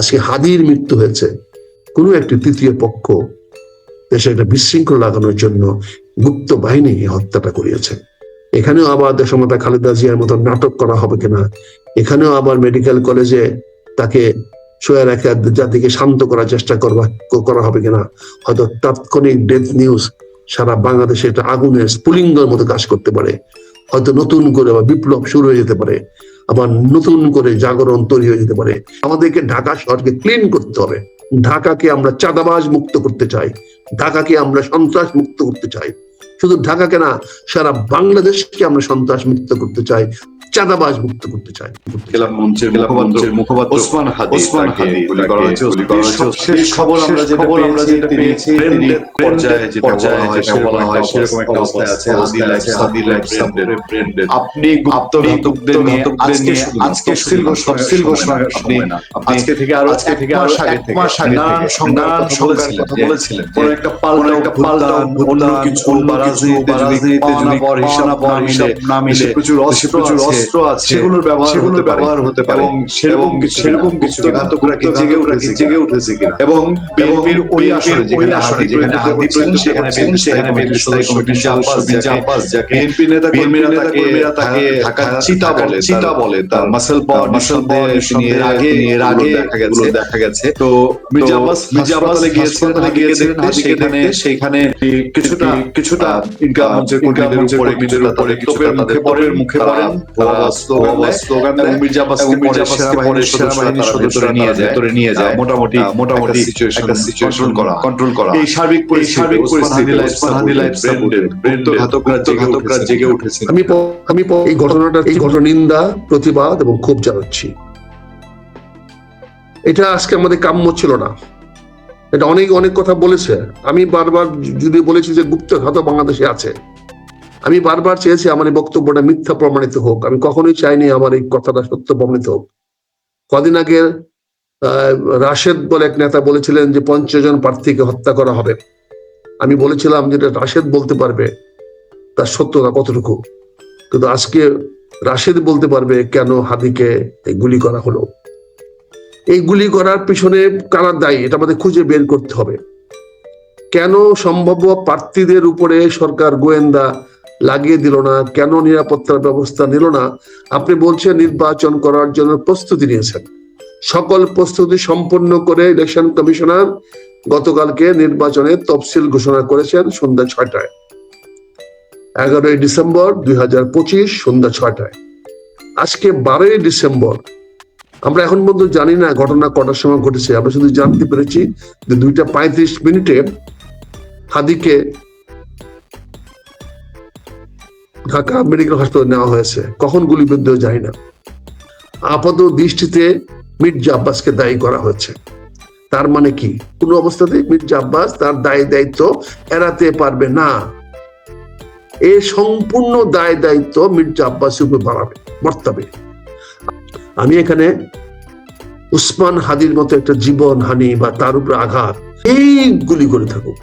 আজকে হাদির মৃত্যু হয়েছে। কোনো একটি তৃতীয় পক্ষ দেশে একটা বিশৃঙ্খলা লাগানোর জন্য গুপ্ত বাহিনী হত্যাটা করিয়েছে। এখানেও আবার দেশমাতা খালেদা জিয়ার মতো নাটক করা হবে কিনা, এখানেও আবার মেডিকেল কলেজে তাকে শুয়ে রেখে জাতিকে শান্ত করার চেষ্টা করবা, করা হবে কিনা, হয়তো তাৎক্ষণিক ডেথ নিউজ সারা বাংলাদেশে একটা আগুনের স্ফুলিঙ্গের মতো কাজ করতে পারে, হয়তো নতুন করে বা বিপ্লব শুরু হয়ে যেতে পারে। আবার নতুন করে জাগরণ তৈরি হয়ে যেতে পারে। আমাদেরকে ঢাকা শহরকে ক্লিন করতে হবে। ঢাকাকে আমরা চাঁদাবাজ মুক্ত করতে চাই। ঢাকাকে আমরা সন্ত্রাস মুক্ত করতে চাই। শুধু ঢাকাকে না, সারা বাংলাদেশকে আমরা সন্ত্রাস মুক্ত করতে চাই। চাঁদাবাজ মুক্ত করতে চাই খেলা মঞ্চের মুখপাত্র মুখপাত্র ওসমান হাদি ওসমান হাদি গুলি করা হয়েছে। শেষ খবর আমরা যেটা খবর আমরা পেয়েছি যেটা পেয়েছি, তিনি পর্যায়ে যেটা পর্যায়ে বলা যেটা বলা হয় সেরকম একটা অবস্থায় আছে হাদি লাইফ হাদি লাইফ আপনি গুপ্ত ঘাতকদের নিয়ে আজকে আজকে আপনি আজকে থেকে আরও আজকে থেকে আরও আগে থেকে মাস আগে থেকে সংগ্রাম সংগ্রামের কথা বলেছিলেন। কোন একটা পাল্টা একটা পাল্টা অন্য কিছু অন্য রাজনীতিতে যদি পাওনা পর হিসাব না মিলে প্রচুর অস্ত্র প্রচুর অস্ত্র আছে সেগুলোর ব্যবহার সেগুলোর হতে ব্যবহার হতে পারে। এবং সেরকম এবং সেরকম কিছু কিছু ঘাতকরা কি জেগে উঠেছে জেগে উঠেছে কিনা। এবং বিএনপির ওই আসনে যেখানে আসনে যেখানে করছেন, প্রতিনিধিত্ব সেখানে বিএনপি সেখানে বিএনপির সদস্য মির্জা আব্বাস যাকে আব্বাস যাকে বিএনপি নেতা কর্মীরা তাকে তাকে ঢাকার চিতা বলে চিতা বলে, তার মাসেল পাওয়ার মাসেল পাওয়ার এর আগে এর আগে দেখা গেছে। দেখা গেছে। তো মির্জা আব্বাস মির্জা আব্বাস গিয়েছিলেন গিয়েছিলেন সেখানে সেখানে কিছুটা কিছুটা ইনকাম উপরে কিছুটা তাদের মুখে পড়েন তোপের মুখে তারা পড়েন, তারা তারা স্লোগান দেয় এবং দেয়, মির্জা আব্বাসকে এবং পরে সেনাবাহিনীর সদস্যরা সেনাবাহিনীর তারা সদস্যরা ভেতরে নিয়ে যায়। ভেতরে নিয়ে যায়, মোটামুটি মোটামুটি সিচুয়েশন কন্ট্রোল করা। control করা। এই সার্বিক সার্বিক পরিস্থিতি ওসমান লাইফ সাপোর্টেড, ঘাতকরা জেগে উঠেছে আমি আমি এই ঘটনাটা এই ঘটনা নিন্দা প্রতিবাদ এবং ক্ষোভ জানাচ্ছি। এটা আজকে আমাদের কাম্য ছিল না। এটা অনেক অনেক কথা বলেছে। আমি বারবার যদি বলেছি যে গুপ্ত ঘাত বাংলাদেশে আছে। আমি বারবার চেয়েছি আমার এই বক্তব্যটা মিথ্যা প্রমাণিত হোক। আমি কখনোই চাইনি আমার এই কথাটা সত্য প্রমাণিত হোক। কদিন আগে রাশেদ বলে এক নেতা বলেছিলেন যে পঞ্চাশ জন প্রার্থীকে হত্যা করা হবে। আমি বলেছিলাম যেটা রাশেদ বলতে পারবে, তার সত্যতা কতটুকু? কিন্তু আজকে রাশেদ বলতে পারবে কেন হাদিকে গুলি করা হলো? এই গুলি করার পিছনে কারা দায়ী? এটা আমাদের খুঁজে বের করতে হবে। কেন সম্ভাব্য প্রার্থীদের উপরে সরকার গোয়েন্দা লাগিয়ে দিল না, কেন নিরাপত্তার ব্যবস্থা নিল না? আপনি বলছেন নির্বাচন করার জন্য প্রস্তুতি নিয়েছেন। সকল প্রস্তুতি সম্পন্ন করে ইলেকশন কমিশনার গতকালকে নির্বাচনের তফসিল ঘোষণা করেছেন সন্ধ্যা ছয়টায়। এগারোই ডিসেম্বর দুই হাজার পঁচিশ সন্ধ্যা ছয়টায়। আজকে বারোই ডিসেম্বর। আমরা এখন পর্যন্ত জানি না ঘটনা কটার সময় ঘটেছে। আমরা শুধু জানতে পেরেছি যে দুইটা পঁয়ত্রিশ মিনিটে হাদিকে ঢাকা মেডিকেল হাসপাতালে নেওয়া হয়েছে। কখন গুলিবিদ্ধ জানি না। আপাত দৃষ্টিতে মির্জা আব্বাসকে দায়ী করা হয়েছে। তার মানে কি? কোন অবস্থাতে মির্জা আব্বাস তার দায় দায়িত্ব এড়াতে পারবে না। এ সম্পূর্ণ দায় দায়িত্ব মির্জা আব্বাসের উপর বাড়াবে, বর্তাবে। আমি এখানে উসমান হাদির মতো একটা জীবন হানি বা তার উপরে আঘাত, এই গুলি করে থাকুক।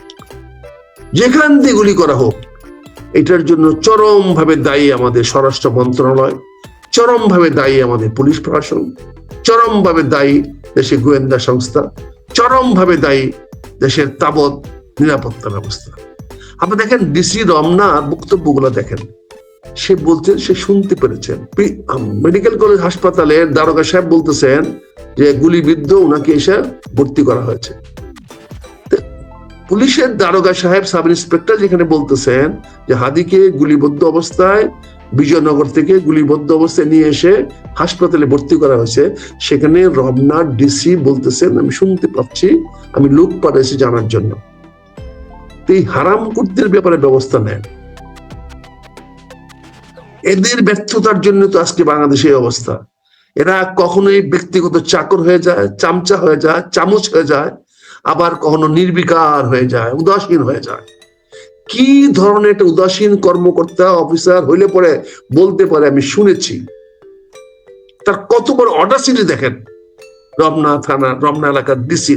যেখান দিয়ে গুলি করা হোক এটার জন্য চরম ভাবে দায়ী আমাদের স্বরাষ্ট্র মন্ত্রণালয় চরম ভাবে দায়ী আমাদের পুলিশ প্রশাসন চরম ভাবে দায়ী দেশের গোয়েন্দা সংস্থা চরম ভাবে দায়ী দেশের তাবৎ নিরাপত্তা ব্যবস্থা। আপনি দেখেন ডিসি রমনার বক্তব্যগুলো দেখেন। সে বলছেন, সে শুনতে পেরেছেন। মেডিকেল কলেজ হাসপাতালে দারোগা সাহেব বলতেছেন যে গুলিবিদ্ধ ওনাকে এসে ভর্তি করা হয়েছে। পুলিশের দারোগা সাহেব সাব ইন্সপেক্টর যেখানে বলতেছেন যে হাদিকে গুলিবদ্ধ অবস্থায়, বিজয়নগর থেকে গুলিবদ্ধ অবস্থায় নিয়ে এসে হাসপাতালে ভর্তি করা হয়েছে। সেখানে রমনার ডিসি বলতেছেন, আমি শুনতে পাচ্ছি, আমি লোক পাঠাইছি জানার জন্য। এই হারাম কুর্তির ব্যাপারে ব্যবস্থা নেন। এদের ব্যর্থতার জন্য তো আজকে বাংলাদেশে অবস্থা। এরা কখনোই ব্যক্তিগত চাকর হয়ে যায়, চামচা হয়ে যায়, চামচ হয়ে যায় আবার কখনো নির্বিকার হয়ে যায়, উদাসীন হয়ে যায়। কি ধরনের একটা উদাসীন কর্মকর্তা, অফিসার হইলে পরে বলতে পারে, আমি শুনেছি। তার কত বড় অডাসিটি দেখেন, রমনা থানা, রমনা এলাকার ডিসি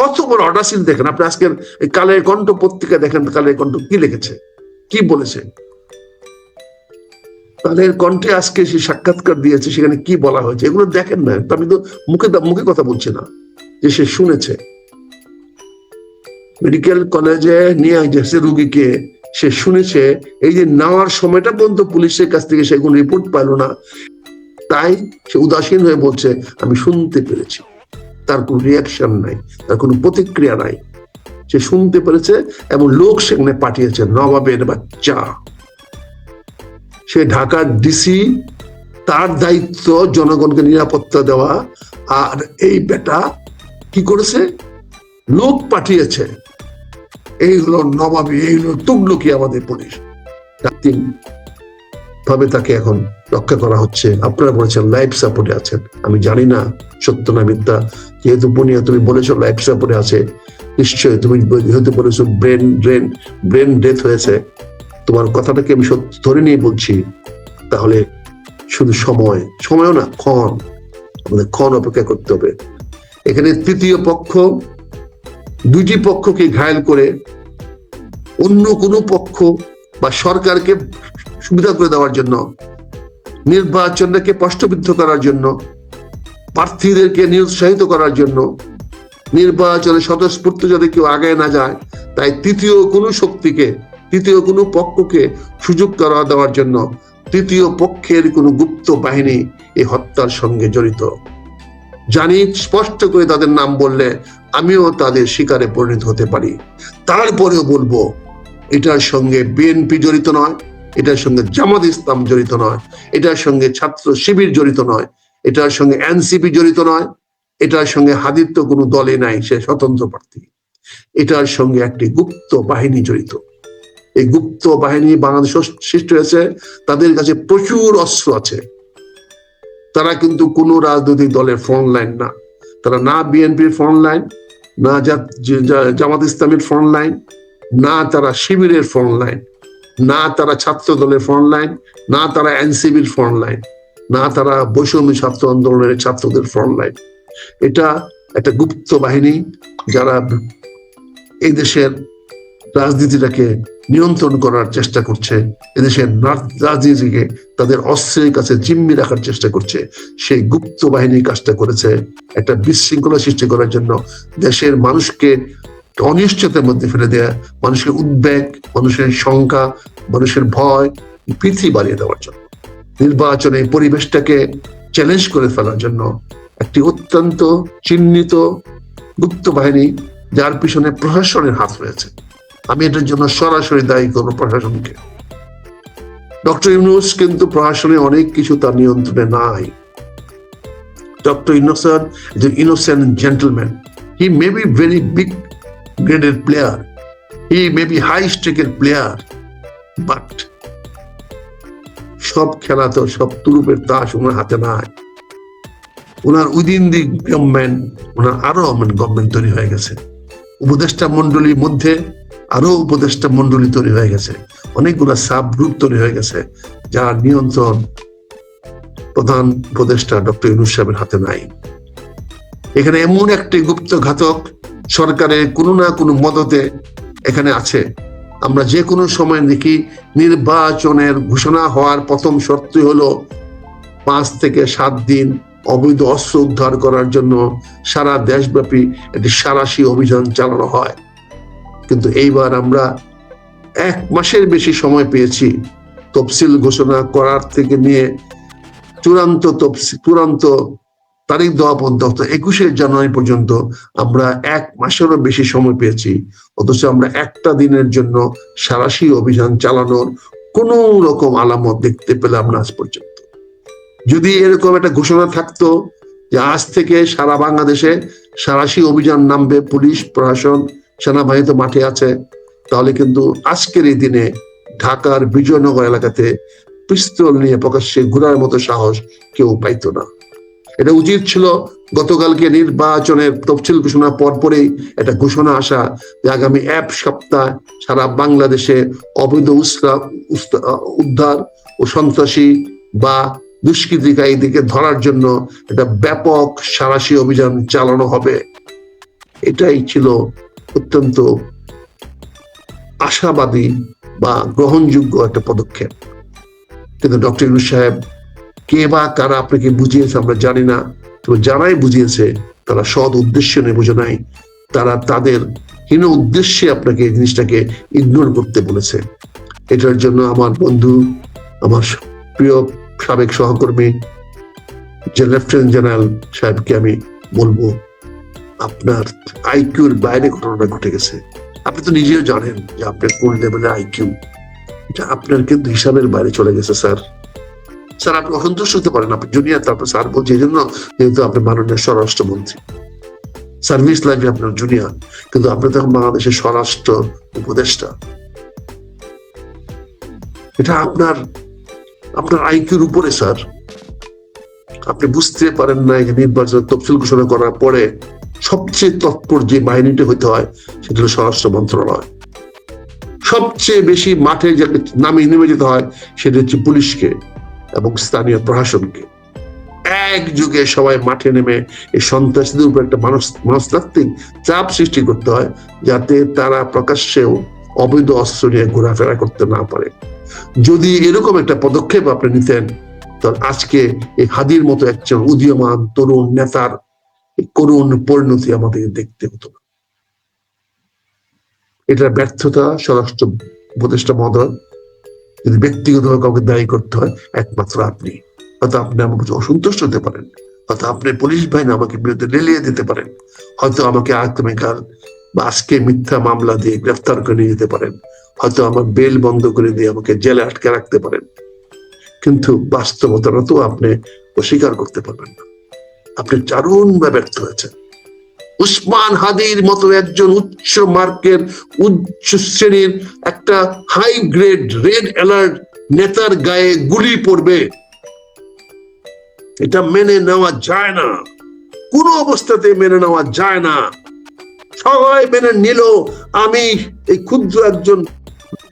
কত বড় অডাসিটি দেখেন, আপনি আজকের কালের কণ্ঠ পত্রিকা দেখেন, কালের কণ্ঠ কি লিখেছে, কি বলেছে? তাদের কণ্ঠে আজকে সে সাক্ষাৎকার দিয়েছে, সেখানে কি বলা হয়েছে, এগুলো দেখেন না, আমি তো মুখে মুখে কথা বলছি না, যে সে শুনেছে। মেডিকেল কলেজে নিয়ে গেছে রুগীকে সে শুনেছে, এই যে নেওয়ার সময়টা পর্যন্ত পুলিশের কাছ থেকে সে কোনো রিপোর্ট পাইলো না। তাই সে উদাসীন হয়ে বলছে, আমি শুনতে পেরেছি। তার কোনো রিয়াকশন নাই, তার কোনো প্রতিক্রিয়া নাই। সে শুনতে পেরেছে এবং লোক সেখানে পাঠিয়েছে, নবাবের বাচ্চা। সে ঢাকার ডিসি তার দায়িত্ব জনগণকে নিরাপত্তা দেওয়া। আর এই বেটা কি করেছে? লোক পাঠিয়েছে। এই হলো নবাবী, এই হলো তুগলুকি আমাদের পুলিশ। তিন ভাবে তাকে এখন রক্ষা করা হচ্ছে। আপনারা বলেছেন লাইফ সাপোর্টে আছেন। আমি জানি না, সত্য না মিথ্যা। যেহেতু বুনিয়া, তুমি বলেছ লাইফ সাপোর্টে আছে। নিশ্চয়ই তুমি যেহেতু বলেছ ব্রেন ব্রেন ব্রেন ডেথ হয়েছে। তোমার কথাটাকে আমি সত্যি ধরে নিয়ে বলছি। তাহলে শুধু সময়, সময়ও না, ক্ষণ। আমাদের ক্ষণ অপেক্ষা করতে হবে। এখানে তৃতীয় পক্ষ দুইটি পক্ষকে ঘায়ল করে অন্য কোনো পক্ষ বা সরকারকে সুবিধা করে দেওয়ার জন্য নির্বাচনকে প্রশ্নবিদ্ধ করার জন্য, প্রার্থীদেরকে নিরুৎসাহিত করার জন্য, নির্বাচনে স্বতঃস্ফূর্ত যাতে কেউ আগায় না যায়, তাই তৃতীয় কোনো শক্তিকে, তৃতীয় কোনো পক্ষকে সুযোগ করা দেওয়ার জন্য তৃতীয় পক্ষের কোনো গুপ্ত বাহিনী এই হত্যার সঙ্গে জড়িত। জানি স্পষ্ট করে তাদের নাম বললে আমিও তাদের শিকারে পরিণত হতে পারি। তারপরেও বলব, এটার সঙ্গে বিএনপি জড়িত নয়, এটার সঙ্গে জামাত ইসলাম জড়িত নয়, এটার সঙ্গে ছাত্র শিবির জড়িত নয়, এটার সঙ্গে এনসিপি জড়িত নয়, এটার সঙ্গে হাদিত্য কোনো দলে নাই, সে স্বতন্ত্র প্রার্থী। এটার সঙ্গে একটি গুপ্ত বাহিনী জড়িত। এই গুপ্ত বাহিনী বাংলাদেশ সৃষ্টি হয়েছে, তাদের কাছে প্রচুর অস্ত্র আছে। তারা কিন্তু কোনো রাজনৈতিক দলের ফ্রন্ট লাইন না। তারা না বিএনপির ফ্রন্ট লাইন, না জামাত ইসলামের ফ্রন্ট লাইন, না তারা শিবিরের ফ্রন্ট লাইন, না তারা ছাত্র দলের ফ্রন্ট লাইন, না তারা এনসিবির ফ্রন্ট লাইন, না তারা বৈষম্য ছাত্র আন্দোলনের ছাত্রদের ফ্রন্ট লাইন। এটা একটা গুপ্ত বাহিনী যারা এই দেশের রাজনীতিটাকে নিয়ন্ত্রণ করার চেষ্টা করছে। এদেশের রাজনীতিকে তাদের অস্ত্রের কাছে জিম্মি রাখার চেষ্টা করছে। সেই গুপ্ত বাহিনী কাজটা করেছে। একটা বিশৃঙ্খলা সৃষ্টি করার জন্য দেশের মানুষকে অনিশ্চয়তার মধ্যে ফেলে দেয়া, মানুষের উদ্বেগ, মানুষের শঙ্কা, মানুষের ভয় পৃথিবী বাড়িয়ে দেওয়ার জন্য। নির্বাচনে পরিবেশটাকে চ্যালেঞ্জ করে ফেলার জন্য একটি অত্যন্ত চিহ্নিত গুপ্ত বাহিনী, যার পিছনে প্রশাসনের হাত রয়েছে। আমি এটার জন্য সরাসরি দায়ী করব প্রশাসনকে। ডক্টর ইউনুস কিন্তু প্রশাসনে অনেক কিছু তার নিয়ন্ত্রণে নাই। ডক্টর ইনোসেন্ট যে innocent gentleman he may be very big graded player he may be high স্টেকের player but সব খেলা তো, সব তুরুপের তাস ওনার হাতে নাই। ওনার উইদিন দি গভর্নমেন্ট ওনার আরও গভর্নমেন্ট তৈরি হয়ে গেছে। উপদেষ্টা মন্ডলীর মধ্যে আরও উপদেষ্টা মন্ডলী তৈরি হয়ে গেছে। অনেকগুলো সাব গ্রুপ তৈরি হয়ে গেছে, যার নিয়ন্ত্রণ প্রধান উপদেষ্টা ডক্টর ইউনুস সাহেবের হাতে নাই। এখানে এমন একটি গুপ্ত ঘাতক সরকারের কোনো না কোনো মদতে এখানে আছে। আমরা যে কোনো সময় দেখি নির্বাচনের ঘোষণা হওয়ার প্রথম শর্তই হলো পাঁচ থেকে সাত দিন অবৈধ অস্ত্র উদ্ধার করার জন্য সারা দেশব্যাপী একটি সারাশি অভিযান চালানো হয়। কিন্তু এইবার আমরা এক মাসের বেশি সময় পেয়েছি তফসিল ঘোষণা করার থেকে নিয়ে চূড়ান্ত চূড়ান্ত তারিখ দেওয়া পর্যন্ত, একুশে জানুয়ারি পর্যন্ত আমরা এক মাসেরও বেশি সময় পেয়েছি। অথচ আমরা একটা দিনের জন্য সারাশি অভিযান চালানোর কোন রকম আলামত দেখতে পেলাম না আজ পর্যন্ত। যদি এরকম একটা ঘোষণা থাকতো যে আজ থেকে সারা বাংলাদেশে সারাশি অভিযান নামবে পুলিশ, প্রশাসন সেনাবাহিনী তো মাঠে আছে, তাহলে কিন্তু আজকের এই দিনে ঢাকার বিজয়নগর এলাকাতে পিস্তল নিয়ে প্রকাশ্যে ঘোরার মতো সাহস কেউ পাইতো না। এটা উচিত ছিল গতকালকে নির্বাচনের তফসিল ঘোষণা পর পরেই একটা ঘোষণা আসা যে আগামী এক সপ্তাহ সারা বাংলাদেশে অবৈধ উদ্ধার ও সন্ত্রাসী বা দুষ্কৃতিকারীদেরকে ধরার জন্য একটা ব্যাপক সারাশি অভিযান চালানো হবে। এটাই ছিল অত্যন্ত আশাবাদী বা গ্রহণযোগ্য একটা পদক্ষেপ। কিন্তু ডক্টর ইউনুস সাহেব, কে বা কারা আপনাকে বুঝিয়েছে আমরা জানি না, তবে যারাই বুঝিয়েছে তারা সৎ উদ্দেশ্য নিয়ে বোঝে নাই। তারা তাদের হীন উদ্দেশ্যে আপনাকে এই জিনিসটাকে ইগনোর করতে বলেছে। এটার জন্য আমার বন্ধু, আমার প্রিয় সাবেক সহকর্মী, যে লেফটেন্যান্ট জেনারেল সাহেবকে আমি বলব আপনার আইকিউর বাইরে ঘটনাটা ঘটে গেছে। আপনি তো নিজেও জানেন যে আপনার কোন লেভেলের আইকিউ এটা আপনার কিন্তু হিসাবের বাইরে চলে গেছে, স্যার। স্যার, আপনি অসন্তুষ্ট হতে পারেন আপনি জুনিয়র তারপর স্যার বলছে, এই জন্য যেহেতু আপনি মাননীয় স্বরাষ্ট্রমন্ত্রী। সার্ভিস লাইফে আপনার জুনিয়র কিন্তু আপনি তখন বাংলাদেশের স্বরাষ্ট্র উপদেষ্টা। এটা আপনার আপনার আইকিউর উপরে, স্যার। আপনি বুঝতে পারেন না যে নির্বাচনের তফসিল ঘোষণা করার পরে সবচেয়ে তৎপর যে বাহিনীটি হইতে হয়, সেটা হলো স্বরাষ্ট্র মন্ত্রণালয়। সবচেয়ে বেশি মাঠে যাকে নামিয়ে নেমে যেতে হয়, সেটা হচ্ছে পুলিশকে এবং স্থানীয় প্রশাসনকে। এক যুগে সবাই মাঠে নেমে এই সন্ত্রাসীদের উপর একটা মানস, মনস্তাত্ত্বিক চাপ সৃষ্টি করতে হয়, যাতে তারা প্রকাশ্যেও অবৈধ অস্ত্র নিয়ে ঘোরাফেরা করতে না পারে। যদি এরকম একটা পদক্ষেপ আপনি নিতেন, তাহলে আজকে এই হাদির মতো একজন উদীয়মান তরুণ নেতার করুণ পরিণতি আমাদের দেখতে হতো না। এটার ব্যর্থতা স্বরাষ্ট্র উপদেষ্টা মহোদয়, যদি ব্যক্তিগতভাবে কাউকে দায়ী করতে হয়, একমাত্র আপনি। হয়তো আপনি আমার কাছে অসন্তুষ্ট হতে পারেন, হয়তো আপনি পুলিশ বাহিনী আমাকে বিরুদ্ধে লেলিয়ে দিতে পারেন, হয়তো আমাকে আগামীকাল বা আজকে মিথ্যা মামলা দিয়ে গ্রেফতার করে নিয়ে যেতে পারেন, হয়তো আমার বেল বন্ধ করে দিয়ে আমাকে জেলে আটকে রাখতে পারেন। কিন্তু বাস্তবতাটা তো আপনি অস্বীকার করতে পারবেন না। আপনি চারুণ বা ব্যর্থ হয়েছেন। উসমান হাদির মতো একজন উচ্চ মার্কের উচ্চ শ্রেণির একটা হাই গ্রেড রেড অ্যালার্ট নেতার গায়ে গুলি পড়বে। এটা মেনে নেওয়া যায় না। কোনো অবস্থাতে মেনে নেওয়া যায় না। সবাই মেনে নিল, আমি এই ক্ষুদ্র একজন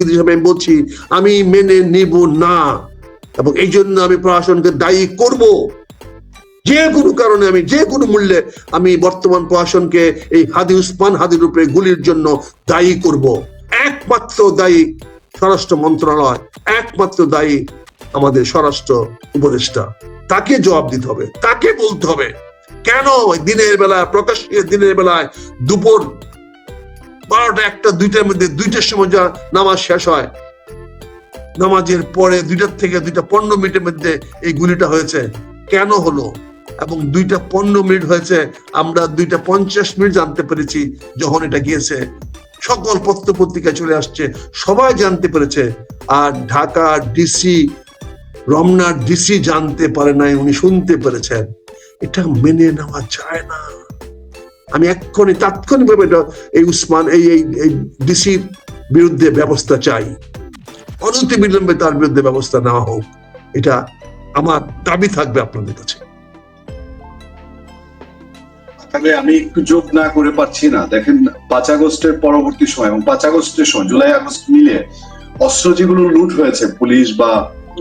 হিসেবে বলছি, আমি মেনে নিব না। এবং এই জন্য আমি প্রশাসনকে দায়ী করব। যে কোনো কারণে আমি, যে কোনো মূল্যে আমি বর্তমান প্রশাসনকে এই হাদি উসমান হাদির উপরে গুলির জন্য দায়ী করব। একমাত্র দায়ী স্বরাষ্ট্র মন্ত্রণালয়, একমাত্র দায়ী আমাদের স্বরাষ্ট্র উপদেষ্টা। তাকে জবাব দিতে হবে, তাকে বলতে হবে, কেন দিনের বেলা প্রকাশ্যে দিনের বেলায় দুপুর বারোটা একটা, দুইটার মধ্যে, দুইটার সময় যা নামাজ শেষ হয়, নামাজের পরে দুইটার থেকে দুইটা পনেরো মিনিটের মধ্যে এই গুলিটা হয়েছে, কেন হলো? এবং দুইটা পনেরো মিনিট হয়েছে, আমরা দুইটা পঞ্চাশ মিনিট জানতে পেরেছি যখন এটা গিয়েছে। সকল পত্র পত্রিকায় চলে আসছে, সবাই জানতে পেরেছে। আর ঢাকা ডিসি রমনার ডিসি জানতে পারে নাই, উনি শুনতে পেরেছেন। এটা মেনে নেওয়া যায় না। আমি এক্ষুনি তাৎক্ষণিক ভাবে এই উসমান, এই এই ডিসির বিরুদ্ধে ব্যবস্থা চাই। অনতি বিলম্বে তার বিরুদ্ধে ব্যবস্থা নেওয়া হোক। এটা আমার দাবি থাকবে আপনাদের কাছে। তবে আমি একটু যোগ না করে পারছি না। দেখেন, পাঁচ আগস্টের পরবর্তী সময় এবং পাঁচ আগস্টের সময়, জুলাই, আগস্ট মিলে অস্ত্র যেগুলো লুট হয়েছে, পুলিশ বা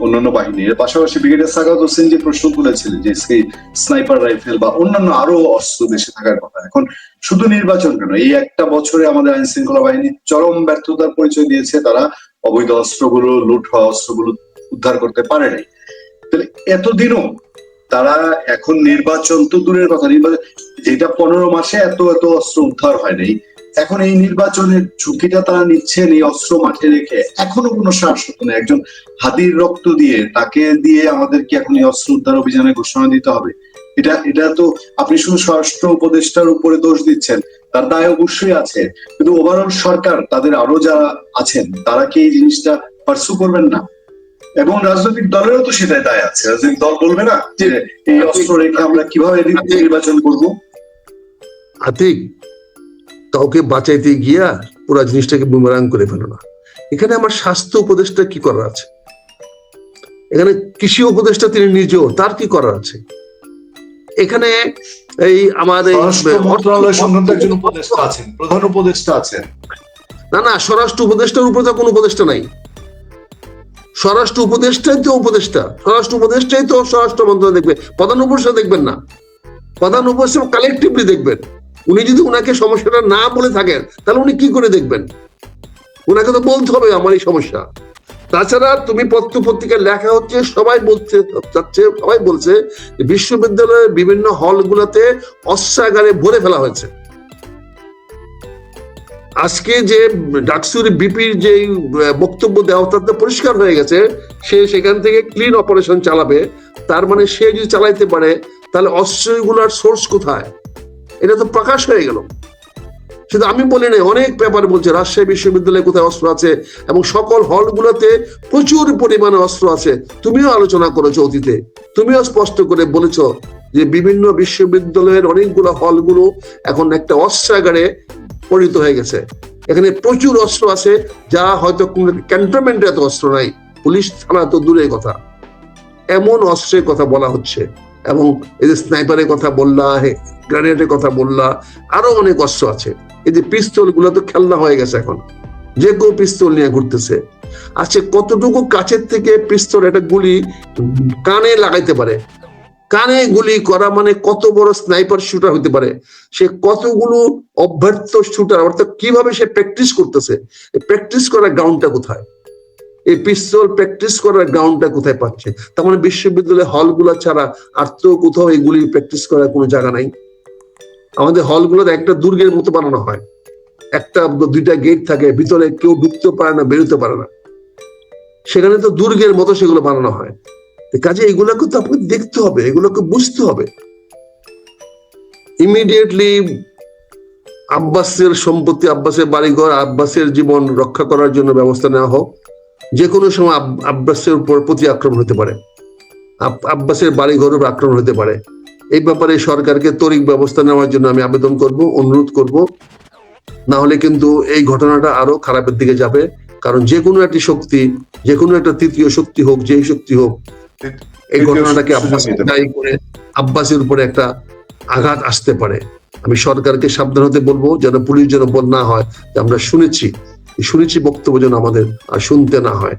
অন্যান্য বাহিনী, এর পাশাপাশি ব্রিগেডিয়ার সাগাত হোসেন যে প্রশ্ন তুলেছিলেন যে সেই স্নাইপার রাইফেল বা অন্যান্য আরও অস্ত্র দেশে থাকার কথা, এখন শুধু নির্বাচন কেন? এই একটা বছরে আমাদের আইন শৃঙ্খলা বাহিনী চরম ব্যর্থতার পরিচয় দিয়েছে, তারা অবৈধ অস্ত্রগুলো, লুট হওয়া অস্ত্রগুলো উদ্ধার করতে পারে নাই তাহলে এতদিনও তারা এখন নির্বাচন তো দূরের কথা, নির্বাচন যেটা পনেরো মাসে এত এত অস্ত্র উদ্ধার হয় নাই। এখন এই নির্বাচনের ঝুঁকিটা তারা নিচ্ছেন এই অস্ত্র মাঠে রেখে। এখনও কোনো শাসক নেই। একজন হাদির রক্ত দিয়ে, তাকে দিয়ে আমাদেরকে এখন এই অস্ত্র উদ্ধার অভিযানে ঘোষণা দিতে হবে। এটা এটা তো আপনি শুধু স্বরাষ্ট্র উপদেষ্টার উপরে দোষ দিচ্ছেন, তার দায় অবশ্যই আছে। কিন্তু ওভারঅল সরকার, তাদের আরও যারা আছেন, তারা কি এই জিনিসটা পার্সু করবেন না? এবং রাজনৈতিক দলেরও তো সেটাই দায় আছে। রাজনৈতিক দল বলবে না যে এই অস্ত্র রেখে আমরা কীভাবে নির্বাচন করব। আতিক কাউকে বাঁচাইতে গিয়া পুরো জিনিসটাকে বুমেরাং করে ফেলো না। এখানে আমার স্বাস্থ্য উপদেষ্টা কি করার আছে? এখানে কৃষি উপদেষ্টা তিনি নিজেও তার কি করার আছে? এখানে এই আমাদের মন্ত্রণালয় সংক্রান্ত একজন উপদেষ্টা আছেন প্রধান উপদেষ্টা আছেন। না না স্বরাষ্ট্র উপদেষ্টার উপরে তো কোনো উপদেষ্টা নাই। স্বরাষ্ট্র উপদেষ্টাই তো উপদেষ্টা। স্বরাষ্ট্র উপদেষ্টাই তো স্বরাষ্ট্র মন্ত্রণালয় দেখবে। প্রধান উপদেষ্টা দেখবেন না। প্রধান উপদেষ্টা কালেকটিভলি দেখবেন। উনি যদি উনাকে সমস্যাটা না বলে থাকেন, তাহলে উনি কি করে দেখবেন? উনাকে তো বলতে হবে আমার এই সমস্যা। তাছাড়া তুমি পত্র পত্রিকায় লেখা হচ্ছে, সবাই বলছে, যাচ্ছে, সবাই বলছে বিশ্ববিদ্যালয়ের বিভিন্ন হলগুলোতে অস্ত্রাগারে ভরে ফেলা হয়েছে। আজকে যে ডাকসুর বিপির যে বক্তব্য দেওয়া তাতে পরিষ্কার হয়ে গেছে, সে সেখান থেকে ক্লিন অপারেশন চালাবে। তার মানে সে যদি চালাইতে পারে, তাহলে অস্ত্রগুলোর সোর্স কোথায়? এটা তো প্রকাশ হয়ে গেল। শুধু আমি বলি নাই, অনেক পেপার বলছে রাজশাহী বিশ্ববিদ্যালয়ে কোথায় অস্ত্র আছে এবং সকল হলগুলোতে প্রচুর পরিমাণে অস্ত্র আছে। তুমিও আলোচনা করেছ অতীতে। তুমিও স্পষ্ট করে বলেছ যে বিভিন্ন বিশ্ববিদ্যালয়ের অনেকগুলো হলগুলো এখন একটা অস্ত্রাগারে পরিণত হয়ে গেছে। এখানে প্রচুর অস্ত্র আছে, যা হয়তো কোন ক্যান্টনমেন্টে এত অস্ত্র নাই। পুলিশ থানা তো দূরের কথা। এমন অস্ত্রের কথা বলা হচ্ছে। এবং এই যে স্নাইপারের কথা বললা গ্রানেডের কথা বললা, আরও অনেক অস্ত্র আছে। এই যে পিস্তলগুলো তো খেলনা হয়ে গেছে এখন। যে কেউ পিস্তল নিয়ে ঘুরতেছে। আচ্ছা কতটুকু কাছের থেকে পিস্তল একটা গুলি কানে লাগাইতে পারে? কানে গুলি করা মানে কত বড় স্নাইপার শুটার হতে পারে? সে কতগুলো অভ্যর্থ শুটার অর্থাৎ কীভাবে সে প্র্যাকটিস করতেছে? প্র্যাকটিস করার গ্রাউন্ডটা কোথায়? এই পিস্তল প্র্যাকটিস করার গ্রাউন্ডটা কোথায় পাচ্ছে? তার মানে বিশ্ববিদ্যালয় হলগুলো ছাড়া আর তো কোথাও এগুলি প্র্যাকটিস করার কোনো জায়গা নাই। আমাদের হলগুলোতে একটা দুর্গের মতো বানানো হয়। একটা, দুইটা গেট থাকে, ভিতরে কেউ ঢুকতে পারে না বেরোতে পারে না। সেখানে তো দুর্গের মতো সেগুলো বানানো হয়। কাজে এগুলোকে তো আপনাকে দেখতে হবে, এগুলোকে বুঝতে হবে। ইমিডিয়েটলি আব্বাসের সম্পত্তি, আব্বাসের বাড়িঘর, আব্বাসের জীবন রক্ষা করার জন্য ব্যবস্থা নেওয়া হোক যে কোনো সময় আব্বাসের উপর প্রতি আক্রমণ হতে পারে। আব্বাসের বাড়িঘরের উপর আক্রমণ হতে পারে। এই ব্যাপারে সরকারকে তরিক ব্যবস্থা নেওয়ার জন্য আমি আবেদন করব, অনুরোধ করব। না হলে কিন্তু এই ঘটনাটা আরও খারাপের দিকে যাবে, কারণ যে কোনো একটি শক্তি যে কোনো একটা তৃতীয় শক্তি হোক, যেই শক্তি হোক এই ঘটনাটাকে আব্বাস দায়ী করে আব্বাসের উপরে একটা আঘাত আসতে পারে। আমি সরকারকে সাবধান হতে বলব যেন পুলিশ যেন বল না হয়। যে আমরা শুনেছি শুনেছি বক্তব্য যেন আমাদের আর শুনতে না হয়।